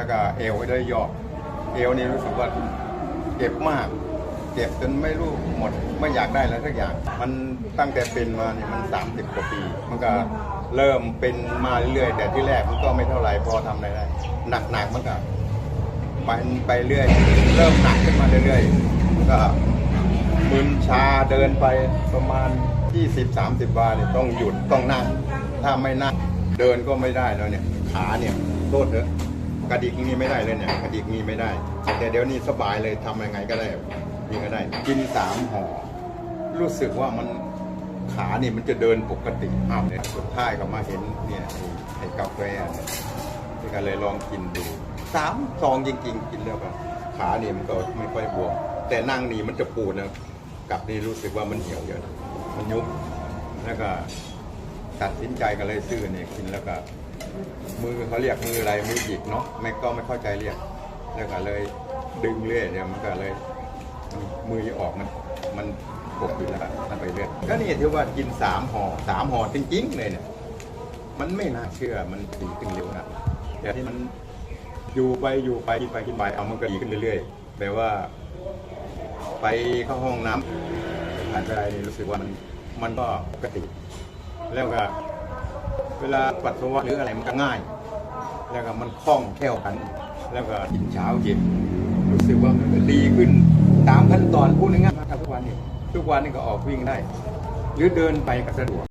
แล้วก็เอวไว้ด้วยยอกเอวนี่รู้สึกว่าเจ็บมาก เจ็บจนไม่รู้หมด ไม่อยากได้แล้วสักอย่าง มันตั้งแต่เป็นมาเนี่ยมันสามสิบกว่าปี มันก็เริ่มเป็นมาเรื่อยๆ แต่ที่แรกมันก็ไม่เท่าไหร่พอทำอะไรได้ หนักๆมันก็ไปไปเรื่อย เริ่มหนักขึ้นมาเรื่อยๆมันก็มึนชาเดินไปประมาณ 20-30 วาเนี่ยต้องหยุดต้องนั่ง ถ้าไม่นั่งเดินก็ไม่ได้แล้วเนี่ย ขาเนี่ยโทษเถอะ กระดิกนี่ไม่ได้เลยเนี่ยกระดิกนี่ไม่ได้ แต่เดี๋ยวนี้สบายเลยทำยังไงก็ได้ยิงก็ได้ กินสามห่อรู้สึกว่ามันขาเนี่ยมันจะเดินปกติอ้าวเนี่ยสุดท้ายก็มาเห็นเนี่ยไอ้ไอกาแฟนี่ก็เลยลองกินดูสามซองจริง ๆ กินแล้วก็ขาเนี่ยมันก็ไม่ค่อยบวมแต่นั่งนี่มันจะปูดนะกลับนี่รู้สึกว่ามันเหี่ยวเยอะมันยุบแล้วก็ตัดสินใจก็เลยซื้อเนี่ยกินแล้วก็ มือเขาเรียกมืออะไรมือหยิกเนาะไม่ก็ไม่เข้าใจเรียกแล้วก็เลยดึงเรื่อยเนี่ยมันก็เลย มือจะออกมันมันปกอยู่แล้วนั่นไปเรื่อยก็นี่ถือว่ากินสามห่อสามห่อจริงๆเลยเนี่ย มันไม่น่าเชื่อมันดีขึ้นเร็วนะแต่ที่มันอยู่ไปอยู่ไปกินไปกินไปเอามันก็ดีขึ้นเรื่อยๆแต่ว่า ไปเข้าห้องน้ำผ่านไปนี่รู้สึกว่ามันมันก็ปกติ แล้วก็ เวลาปัสสาวะหรืออะไรมันก็ง่าย แล้วก็มันคล่องแคล่วกัน แล้วก็กินเช้าเย็นรู้สึกว่ามันดีขึ้นตามขั้นตอนพูดง่ายๆทุกวันนี้ทุกวันนี้ก็ออกวิ่งได้ หรือเดินไปก็สะดวก